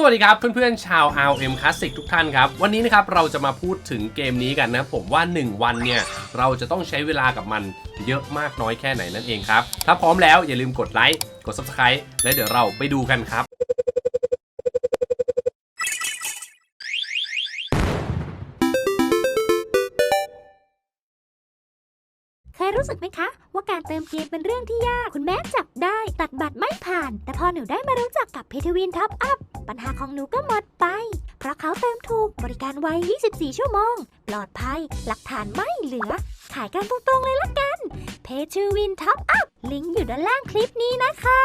สวัสดีครับเพื่อนๆชาว RM Classic ทุกท่านครับ วันนี้นะครับเราจะมาพูดถึงเกมนี้กันนะครับผมว่า 1 วันเนี่ย เราจะต้องใช้เวลากับมันเยอะมากน้อยแค่ไหนนั่นเองครับ ถ้าพร้อมแล้วอย่าลืมกดไลค์กด Subscribe และเดี๋ยวเราไปดูกันครับเคยรู้สึกไหมคะ ว่าการเติมเกมเป็นเรื่องที่ยาก คุณแม่จับได้ ตัดบัตรไม่ผ่าน แต่พอหนูได้มารู้จักกับเพทวินท็อปอัพ ปัญหาของหนูก็หมดไป เพราะเขาเติมถูกบริการไว 24 ชั่วโมง ปลอดภัย หลักฐานไม่เหลือ ขายกันตรงๆเลยละกัน เพทวินท็อปอัพ ลิงก์อยู่ด้านล่างคลิปนี้นะคะ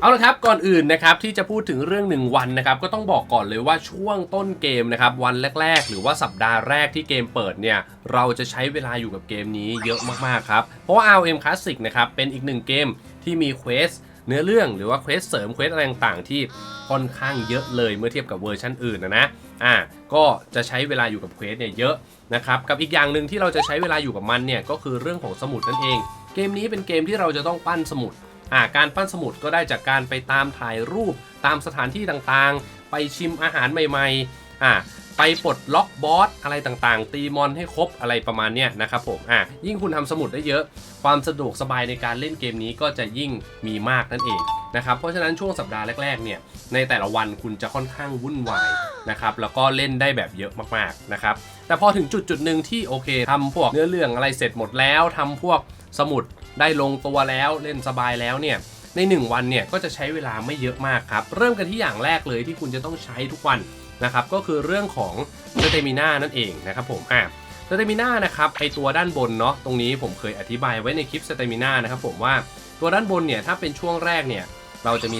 เอาละครับ ก่อนอื่นนะครับที่จะพูดถึงเรื่อง 1 วันนะครับก็ต้องบอกก่อนเลยว่าช่วงต้นเกมนะครับวันแรก ๆ หรือว่าสัปดาห์แรกที่เกมเปิดเนี่ยเราจะใช้เวลาอยู่กับเกมนี้เยอะมากๆครับ เพราะว่า RM Classic นะครับเป็นอีกหนึ่งเกมที่มีเควส เนื้อเรื่องหรือว่าเควสเสริมเควสอะไรต่างๆ ที่ค่อนข้างเยอะเลยเมื่อเทียบกับเวอร์ชันอื่นนะนะอ่าก็จะใช้เวลาอยู่กับเควสเนี่ยเยอะนะครับกับอีกอย่างหนึ่งที่เราจะใช้เวลาอยู่กับมันเนี่ยก็คือเรื่องของสมุดนั่นเอง เกมนี้เป็นเกมที่เราจะต้องปั้นสมุดอ่าการปั้นสมุดก็ได้จากการไปตามถ่ายรูปตามสถานที่ต่างๆ ไปชิมอาหารใหม่ๆอ่า ไปปลดล็อกบอสอะไรต่างๆ ตีมอนให้ครบอะไรประมาณเนี้ยนะครับผมอ่ายิ่งคุณทำสมุดได้เยอะ ความสะดวกสบายในการเล่นเกมนี้ก็จะยิ่งมีมากนั่นเองนะครับเพราะฉะนั้นช่วงสัปดาห์แรกๆเนี่ยในแต่ละวันคุณจะค่อนข้างวุ่นวายนะครับแล้วก็เล่นได้แบบเยอะมากๆนะครับแต่พอถึงจุดจุดๆหนึ่งที่โอเคทำพวกเนื้อเรื่องอะไรเสร็จหมดแล้วทำพวกสมุดได้ลงตัวแล้วเล่นสบายแล้วเนี่ยใน 1 วันเนี่ยก็จะใช้เวลาไม่เยอะมากครับ เริ่มกันที่อย่างแรกเลยที่คุณจะต้องใช้ทุกวัน นะครับก็คือเรื่องของสเตมิน่านั่นเองนะครับผมอะสเตมิน่านะครับไอตัวด้านบนเนาะตรงนี้ผมเคยอธิบายไว้ในคลิปสเตมิน่านะครับผมว่าตัวด้านบนเนี่ยถ้าเป็นช่วงแรกเนี่ยเราจะมี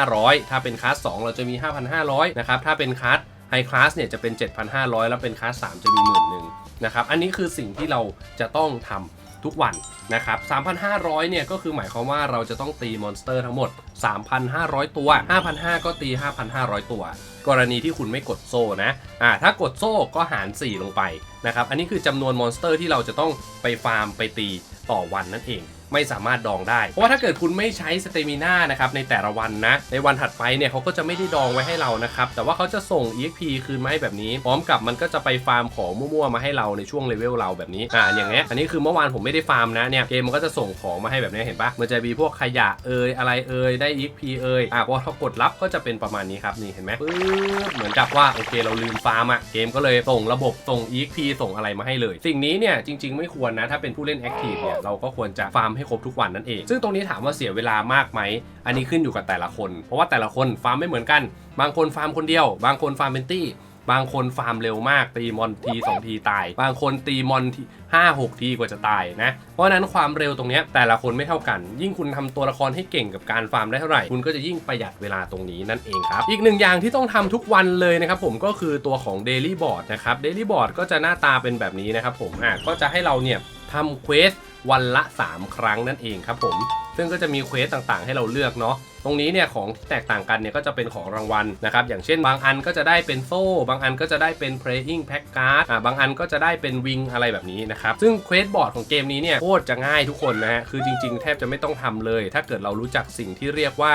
3,500 ถ้าเป็นคลาส2เราจะมี 5,500 นะครับ ถ้าเป็นคลาสไฮคลาสเนี่ยจะเป็น 7,500 แล้วเป็นคลาส3จะมีหมื่นหนึ่งนะครับ อันนี้คือสิ่งที่เราจะต้องทำ ทุกวันนะครับ 3,500 เนี่ยก็คือหมายความว่าเราจะต้องตีมอนสเตอร์ทั้งหมด 3,500 ตัว 5,500 ก็ตี 5,500 ตัว กรณีที่คุณไม่กดโซ่นะ อ่า ถ้ากดโซ่ก็หาร 4 ลงไปนะครับ อันนี้คือจำนวนมอนสเตอร์ที่เราจะต้องไปฟาร์มไปตีต่อวันนั่นเอง ไม่สามารถดองได้ เพราะว่าถ้าเกิดคุณไม่ใช้สเตมิน่านะครับในแต่ละวันนะในวันถัดไปเนี่ยเขาก็จะไม่ได้ดองไว้ให้เรานะครับแต่ว่าเขาจะส่ง EXP คืนมาให้แบบนี้ พร้อมกับมันก็จะไปฟาร์มของมั่วๆมาให้เราในช่วงเลเวลเราแบบนี้อ่าอย่างเงี้ยอันนี้คือเมื่อวานผมไม่ได้ฟาร์มนะเนี่ยเกมมันก็จะส่งของมาให้แบบนี้เห็นปะมันจะมีพวกขยะเอยอะไรเอยได้ EXP เอยอ่าพอเรากดรับก็จะเป็นประมาณนี้ครับนี่เห็นไหมปึ๊บเหมือนกับว่าโอเคเราลืมฟาร์มอะเกมก็เลยส่งระบบส่ง EXP ส่งอะไรมาให้เลย สิ่งนี้เนี่ยจริง ๆ ไม่ควรนะถ้าเป็นผู้เล่นแอคทีฟเนี่ยเราก็ควรจะฟาร์มให้ครบทุกวันนั่นเอง ซึ่งตรงนี้ถามว่าเสียเวลามากไหม อันนี้ขึ้นอยู่กับแต่ละคน เพราะว่าแต่ละคนฟาร์มไม่เหมือนกัน บางคนฟาร์มคนเดียว บางคนฟาร์มเป็นตี้ บางคนฟาร์มเร็วมาก ตีมอนทีสองทีตาย บางคนตีมอนทีห้าหกทีกว่าจะตายนะ เพราะฉะนั้นความเร็วตรงนี้แต่ละคนไม่เท่ากัน ยิ่งคุณทำตัวละครให้เก่งกับการฟาร์มได้เท่าไหร่ คุณก็จะยิ่งประหยัดเวลาตรงนี้นั่นเองครับ อีกหนึ่งอย่างที่ต้องทำทุกวันเลยนะครับผมก็คือตัวของ Daily Board นะครับ Daily Board ก็จะหน้าตาเป็นแบบนี้นะครับผมอะก็จะให้เราเนี่ย ทำเควสวันละ 3 ครั้งนั่นเองครับผม ซึ่งก็จะมีเควสต่างๆ ให้เราเลือกเนาะตรงนี้เนี่ยของที่แตกต่างกันเนี่ยก็จะเป็นของรางวัลนะครับอย่างเช่นบางอันก็จะได้เป็นโซ่ บางอันก็จะได้เป็น playing pack card อ่าบางอันก็จะได้เป็นวิงอะไรแบบนี้นะครับซึ่งเควสบอร์ดของเกมนี้เนี่ยโคตรจะง่ายทุกคนนะฮะคือจริง ๆ แทบจะไม่ต้องทำเลย ถ้าเกิดเรารู้จักสิ่งที่เรียกว่า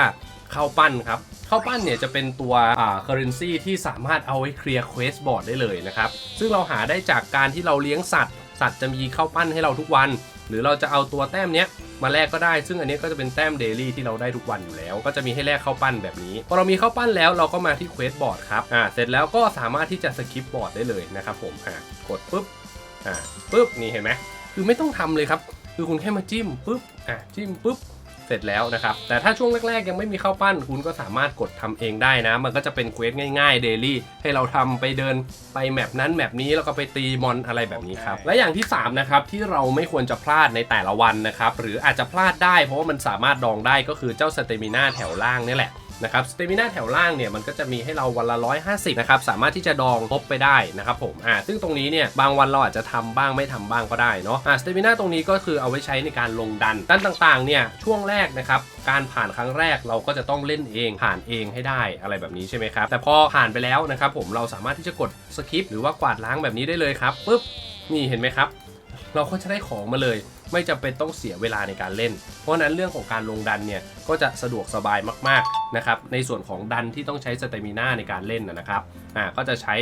ข้าวปั้นครับข้าวปั้นเนี่ยจะเป็นตัวอ่า currency ที่สามารถเอาไว้เคลียร์เควสบอร์ดได้เลยนะครับซึ่งเราหาได้จากการที่เราเลี้ยงสัตว์ สัตว์จะมีข้าวปั้นให้เราทุกวัน หรือเราจะเอาตัวแต้มเนี้ยมาแลกก็ได้ ซึ่งอันนี้ก็จะเป็นแต้มเดลี่ที่เราได้ทุกวันอยู่แล้ว ก็จะมีให้แลกข้าวปั้นแบบนี้ พอเรามีข้าวปั้นแล้วเราก็มาที่เควสบอร์ดครับ อ่า เสร็จแล้วก็สามารถที่จะสคิปบอร์ดได้เลยนะครับผม อ่า กดปุ๊บ อ่า ปุ๊บ นี่เห็นไหม คือไม่ต้องทำเลยครับ คือคุณแค่มาจิ้มปุ๊บ อ่าจิ้มปุ๊บ เสร็จแล้วนะครับ แต่ถ้าช่วงแรกๆ ยังไม่มีข้าวปั้น คุณก็สามารถกดทำเองได้นะ มันก็จะเป็นเควสง่ายๆเดลี่ให้เราทำไปเดินไปแมปนั้นแมปนี้แล้วก็ไปตีมอนอะไรแบบนี้ครับ และอย่างที่ 3 นะครับ ที่เราไม่ควรจะพลาดในแต่ละวันนะครับ หรืออาจจะพลาดได้เพราะว่ามันสามารถดองได้ก็คือเจ้าสเตมิน่าแถวล่างนี่แหละ นะครับสเตมิน่าแถวล่างเนี่ยมันก็จะมีให้เราวันละ 150นะครับสามารถที่จะดองครบไปได้นะครับผมอ่าซึ่งตรงนี้เนี่ยบางวันเราอาจจะทำบ้างไม่ทำบ้างก็ได้เนาะอ่าสเตมิน่าตรงนี้ก็คือเอาไว้ใช้ในการลงดันดันต่างๆเนี่ยช่วงแรกนะครับการผ่านครั้งแรกเราก็จะต้องเล่นเองผ่านเองให้ได้อะไรแบบนี้ใช่ไหมครับแต่พอผ่านไปแล้วนะครับผมเราสามารถที่จะกดสคิปหรือว่ากวาดล้างแบบนี้ได้เลยครับปุ๊บนี่เห็นไหมครับ เราก็จะได้ของมาเลย ไม่จำเป็นต้องเสียเวลาในการเล่น เพราะฉะนั้นเรื่องของการลงดันเนี่ยก็จะสะดวกสบายมากๆนะครับในส่วนของดันที่ต้องใช้สเตมิน่าในการเล่นนะครับอ่าก็จะใช้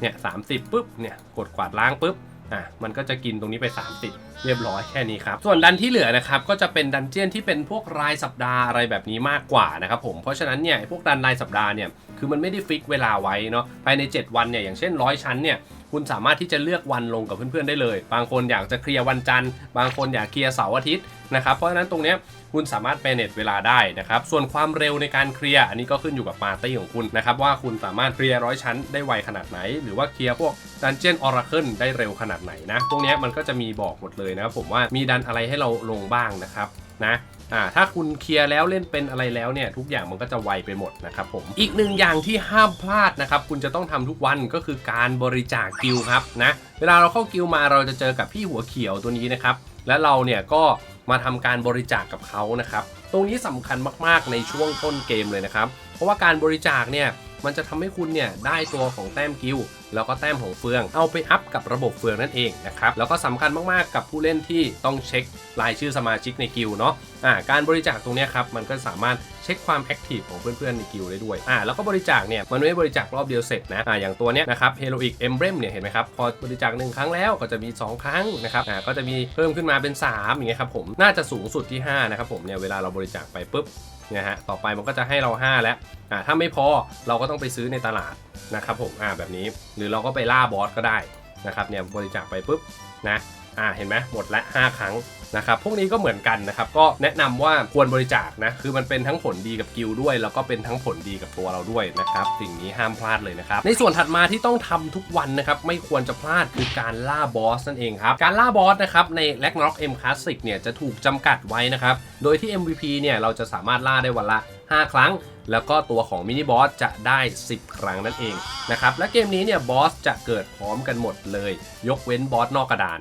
เนี่ยสามสิบปุ๊บเนี่ยกดกวาดล้างปุ๊บอะมันก็จะกินตรงนี้ไป 30 เรียบร้อยแค่นี้ครับ ส่วนดันที่เหลือนะครับก็จะเป็นดันเจียนที่เป็นพวกรายสัปดาห์อะไรแบบนี้มากกว่านะครับผมเพราะฉะนั้นเนี่ยพวกดันรายสัปดาห์เนี่ยคือมันไม่ได้ฟิกเวลาไว้เนาะภายใน 7 วันเนี่ยอย่างเช่นร้อยชั้นเนี่ย คุณสามารถที่จะเลือกวันลงกับเพื่อนๆได้เลย บางคนอยากจะเคลียร์วันจันทร์ บางคนอยากเคลียร์เสาร์อาทิตย์นะครับ เพราะฉะนั้นตรงนี้คุณสามารถ manage เวลาได้นะครับ ส่วนความเร็วในการเคลียร์อันนี้ก็ขึ้นอยู่กับปาร์ตี้ของคุณนะครับว่าคุณสามารถเคลียร์ร้อยชั้นได้ไวขนาดไหน หรือว่าเคลียร์พวกดันเจียนออราเคิลได้เร็วขนาดไหนนะ ตรงนี้มันก็จะมีบอกหมดเลยนะครับผมว่ามีดันอะไรให้เราลงบ้างนะครับนะ อ่าถ้าคุณเคลียร์แล้วเล่นเป็นอะไรแล้วเนี่ยทุกอย่างมันก็จะไวไปหมดนะครับผมอีกหนึ่งอย่างที่ห้ามพลาดนะครับคุณจะต้องทำทุกวันก็คือการบริจาคกิลครับนะเวลาเราเข้ากิลมาเราจะเจอกับพี่หัวเขียวตัวนี้นะครับและเราเนี่ยก็มาทำการบริจาคกับเขานะครับตรงนี้สำคัญมากๆในช่วงต้นเกมเลยนะครับเพราะว่าการบริจาคเนี่ยมันจะทำให้คุณเนี่ยได้ตัวของแต้มกิล แล้วก็แต้มของเฟือง เอาไปอัพกับระบบเฟืองนั่นเองนะครับ แล้วก็สำคัญมากๆกับผู้เล่นที่ต้องเช็ครายชื่อสมาชิกในกิลด์เนาะอ่าการบริจาคตรงนี้ครับมันก็สามารถเช็คความแอคทีฟของเพื่อนๆในกิลด์ได้ด้วยอ่าแล้วก็บริจาคเนี่ยมันไม่บริจาครอบเดียวเสร็จนะอ่าอย่างตัวเนี้ยนะครับ Heroic Emblem เนี่ยเห็นไหมครับพอบริจาคหนึ่งครั้งแล้วก็จะมี 2 ครั้งนะครับอ่าก็จะมีเพิ่มขึ้นมาเป็น 3 อย่างเงี้ยครับผมน่าจะสูงสุดที่5นะครับผมเนี่ยเวลาเราบริจาคไปปุ๊บ นี่ยฮะต่อไปมันก็จะให้เรา 5 แล้วอ่าถ้าไม่พอเราก็ต้องไปซื้อในตลาดนะครับผมอ่าแบบนี้ หรือเราก็ไปล่าบอสก็ได้นะครับเนี่ยบริจาคไปปุ๊บนะ อ่าเห็นไหมหมดละ 5 ครั้งนะครับพวกนี้ก็เหมือนกันนะครับก็แนะนำว่าควรบริจาคนะคือมันเป็นทั้งผลดีกับกิลด้วย แล้วก็เป็นทั้งผลดีกับตัวเราด้วยนะครับสิ่งนี้ห้ามพลาดเลยนะครับในส่วนถัดมาที่ต้องทำทุกวันนะครับไม่ควรจะพลาดคือการล่าบอสนั่นเองครับการล่าบอสนะครับใน r a g n a r o k M Classic เนี่ยจะถูกจำกัดไว้นะครับโดยที่ MVP เนี่ยเราจะสามารถล่าได้วันละ 5 ครั้งแล้วก็ตัวของมินิบอสจะได้ 10 ครั้งนั่นเองนะครับและเกมนี้เนี่ยบอสจะเกิดพร้อมกันหมดเลย ยกเว้นบอสนอกกระดาน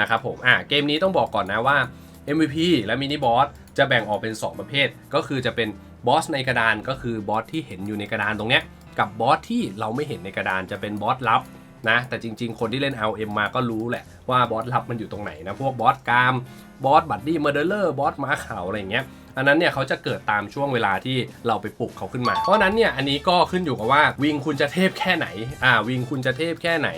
นะครับผมอ่าเกมนี้ต้องบอกก่อนนะว่า MVP และมินิบอสจะแบ่งออกเป็น 2 ประเภท ก็คือจะเป็นบอสในกระดานก็คือบอสที่เห็นอยู่ในกระดานตรงเนี้ยกับบอสที่เราไม่เห็นในกระดานจะเป็นบอสลับนะแต่จริง ๆ คนที่เล่น LM มาก็รู้แหละว่าบอสลับมันอยู่ตรงไหนนะพวกบอสกามบอสบัดดี้เมอร์เดอร์บอสม้าขาวอะไรเงี้ย อันนั้นเนี่ยเขาจะเกิดตามช่วงเวลาที่เราไปปลุกเขาขึ้นมา เพราะฉะนั้นเนี่ยอันนี้ก็ขึ้นอยู่กับว่าวิงคุณจะเทพแค่ไหนอ่าวิงคุณจะเทพแค่ไหน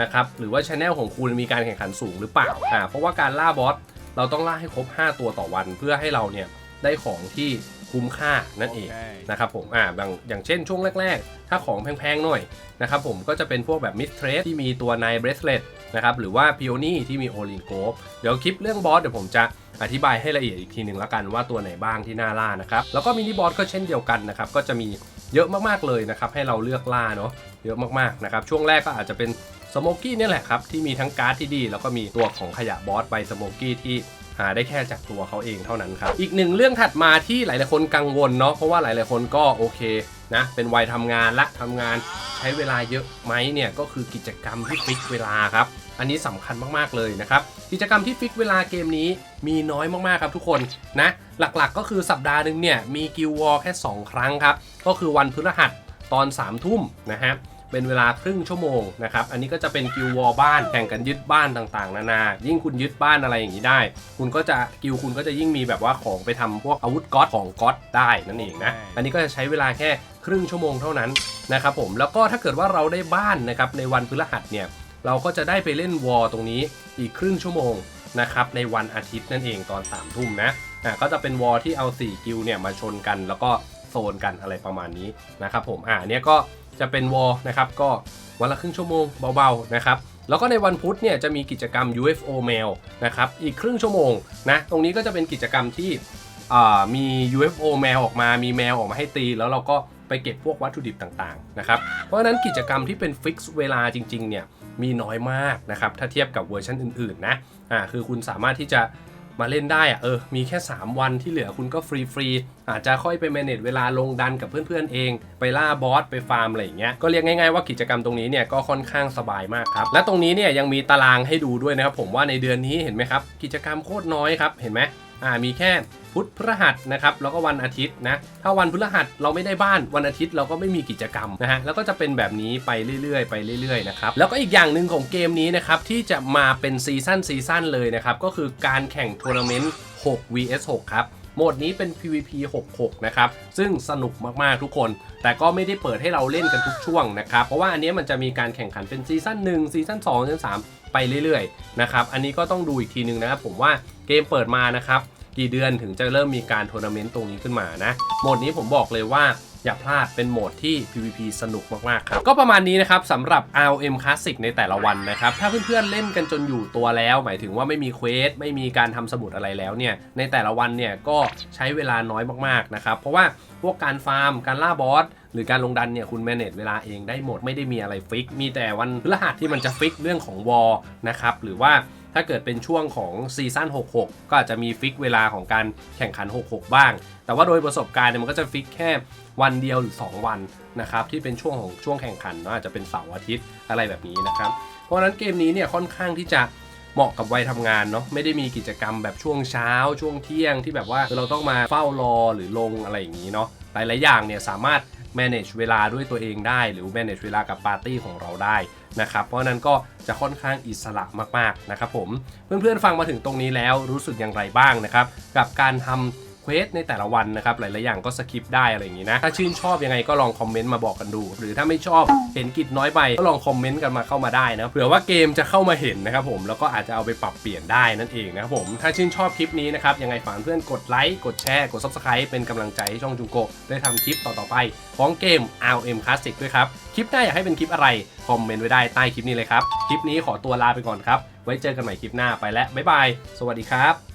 นะครับหรือว่าชแนลของคุณมีการแข่งขันสูงหรือเปล่าอ่าเพราะว่าการล่าบอสเราต้องล่าให้ครบ 5 ตัวต่อวันเพื่อให้เราเนี่ยได้ของที่คุ้มค่านั่นเองนะครับผมอ่าบางอย่างเช่นช่วงแรก ๆ ถ้าของแพง ๆ หน่อยนะครับผมก็จะเป็นพวกแบบมิสเทรสที่มีตัวนายเบรสเลตนะครับหรือว่าพิโอนี่ที่มีโอลินโกฟเดี๋ยวคลิปเรื่องบอสเดี๋ยวผมจะ อธิบายให้ละเอียดอีกทีหนึ่งแล้วกันว่าตัวไหนบ้างที่น่าล่านะครับแล้วก็มินิบอสก็เช่นเดียวกันนะครับก็จะมีเยอะมากๆเลยนะครับให้เราเลือกล่าเนาะเยอะมากๆนะครับช่วงแรกก็อาจจะเป็นสโมกี้นี่แหละครับที่มีทั้งการ์ดที่ดี แล้วก็มีตัวของขยะบอสใบสโมกี้ที่หาได้แค่จากตัวเขาเองเท่านั้นครับ อีกหนึ่งเรื่องถัดมาที่หลายๆคนกังวลเนาะเพราะว่าหลายๆคนก็โอเคนะเป็นวัยทำงานละทำงานใช้เวลาเยอะไหมเนี่ยก็คือกิจกรรมที่ฟิกเวลาครับ อันนี้สำคัญมากๆเลยนะครับ กิจกรรมที่ฟิกเวลาเกมนี้มีน้อยมากๆครับทุกคนนะ หลักๆก็คือสัปดาห์หนึ่งเนี่ยมีกิลวอลแค่ 2 ครั้งครับ ก็คือวันพฤหัสตอน3ามทุ่มนะฮะเป็นเวลาครึ่งชั่วโมงนะครับ อันนี้ก็จะเป็นกิลวอลบ้านแข่งกันยึดบ้านต่างๆ นานา ยิ่งคุณยึดบ้านอะไรอย่างนี้ได้ คุณก็จะกิลคุณก็จะยิ่งมีแบบว่าของไปทำพวกอาวุธก๊อตของก๊อตได้นั่นเองนะ อันนี้ก็จะใช้เวลาแค่ครึ่งชั่วโมงเท่านั้นนะครับผม แล้วก็ถ้าเกิดว่าเราได้บ้านนะครับในวันพฤหัสเนี่ย เราก็จะได้ไปเล่นวอลตรงนี้อีกครึ่งชั่วโมงนะครับในวันอาทิตย์นั่นเองตอน3ามทุ่มนะอะก็จะเป็นวอลที่เอา 4 กิลเนี่ยมาชนกัน แล้วก็โซนกันอะไรประมาณนี้นะครับผมอ่าเนี้ยก็จะเป็นวอลนะครับก็วันละครึ่งชั่วโมงเบาๆนะครับแล้วก็ในวันพุธเนี่ยจะมีกิจกรรม UFO Mail นะครับอีกครึ่งชั่วโมงนะตรงนี้ก็จะเป็นกิจกรรมที่อ่ามี UFO Mail ออกมา มีแมวออกมาให้ตี แล้วเราก็ไปเก็บพวกวัตถุดิบต่างๆนะครับ เพราะฉะนั้นกิจกรรมที่เป็นฟิกซ์เวลาจริงๆเนี่ย มีน้อยมากนะครับ ถ้าเทียบกับเวอร์ชันอื่นๆนะอ่าคือคุณสามารถที่จะมาเล่นได้อะเออ มีแค่ 3 วันที่เหลือคุณก็ฟรีฟรีๆอาจจะค่อยไป manage เวลาลงดันกับเพื่อนๆเอง ไปล่าบอส ไปฟาร์มอะไรอย่างเงี้ย ก็เรียกง่ายๆว่ากิจกรรมตรงนี้เนี่ยก็ค่อนข้างสบายมากครับ และตรงนี้เนี่ยยังมีตารางให้ดูด้วยนะครับผมว่าในเดือนนี้เห็นไหมครับ กิจกรรมโคตรน้อยครับ เห็นไหม อ่ามีแค่พุธพฤหัสนะครับแล้วก็วันอาทิตย์นะถ้าวันพฤหัสเราไม่ได้บ้านวันอาทิตย์เราก็ไม่มีกิจกรรมนะฮะแล้วก็จะเป็นแบบนี้ไปเรื่อยๆ ไปเรื่อยๆนะครับแล้วก็อีกอย่างหนึ่งของเกมนี้นะครับที่จะมาเป็นซีซั่นซีซั่นเลยนะครับก็คือการแข่งทัวร์นาเมนต์6 vs 6 ครับโหมดนี้เป็น PVP 66 นะครับ ซึ่งสนุกมากๆทุกคน แต่ก็ไม่ได้เปิดให้เราเล่นกันทุกช่วงนะครับ เพราะว่าอันนี้มันจะมีการแข่งขันเป็นซีซั่น1ซีซั่น2ซีซั่น3ไปเรื่อยๆ นะครับ อันนี้ก็ต้องดูอีกทีนึงนะครับ ผมว่าเกมเปิดมานะครับ กี่เดือนถึงจะเริ่มมีการทัวร์นาเมนต์ตรงนี้ขึ้นมานะโหมดนี้ผมบอกเลยว่าอย่าพลาดเป็นโหมดที่ PVP สนุกมาก ๆ ครับ ก็ประมาณนี้นะครับสำหรับ ROM Classic ในแต่ละวันนะครับ ถ้าเพื่อน ๆ เล่นกันจนอยู่ตัวแล้ว หมายถึงว่าไม่มีเควส ไม่มีการทำสมุดอะไรแล้วเนี่ย ในแต่ละวันเนี่ยก็ใช้เวลาน้อยมาก ๆ นะครับ เพราะว่าพวกการฟาร์ม การล่าบอสหรือการลงดันเนี่ยคุณแมเนจเวลาเองได้หมดไม่ได้มีอะไรฟิก มีแต่วันพฤหัสที่มันจะฟิกเรื่องของวอลนะครับหรือว่า ถ้าเกิดเป็นช่วงของซีซั่น 66 ก็อาจจะมีฟิกเวลาของการแข่งขัน 66 บ้าง แต่ว่าโดยประสบการณ์เนี่ยมันก็จะฟิกแค่วันเดียวหรือ 2 วันนะครับที่เป็นช่วงของช่วงแข่งขันเนาะอาจจะเป็นเสาร์อาทิตย์อะไรแบบนี้นะครับ เพราะฉะนั้นเกมนี้เนี่ยค่อนข้างที่จะเหมาะกับวัยทำงานเนาะไม่ได้มีกิจกรรมแบบช่วงเช้า ช่วงเที่ยงที่แบบว่าเราต้องมาเฝ้ารอหรือลงอะไรอย่างนี้เนาะหลายๆอย่างเนี่ยสามารถ manage เวลาด้วยตัวเองได้ หรือ manage เวลากับปาร์ตี้ของเราได้นะครับเพราะนั้นก็จะค่อนข้างอิสระมากๆนะครับผมเพื่อนๆฟังมาถึงตรงนี้แล้วรู้สึกอย่างไรบ้างนะครับกับการทำ เควสในแต่ละวันนะครับ หลาย ๆ อย่างก็สคิปได้อะไรอย่างนี้นะ ถ้าชื่นชอบยังไงก็ลองคอมเมนต์มาบอกกันดู หรือถ้าไม่ชอบเห็นกิจน้อยไปก็ลองคอมเมนต์กันมาเข้ามาได้นะเผื่อว่าเกมจะเข้ามาเห็นนะครับผมแล้วก็อาจจะเอาไปปรับเปลี่ยนได้นั่นเองนะครับผมถ้าชื่นชอบคลิปนี้นะครับยังไงฝากเพื่อนกดไลค์กดแชร์กด subscribe เป็นกำลังใจให้ช่องจุงโกได้ทำคลิปต่อ ๆ ไปของเกม RM Classic ด้วยครับคลิปหน้าอยากให้เป็นคลิปอะไรคอมเมนต์ไว้ได้ใต้คลิปนี้เลยครับคลิปนี้ขอตัวลาไปก่อนครับไว้เจอกันใหม่คลิปหน้าไปแล้วบ๊ายบาย สวัสดีครับ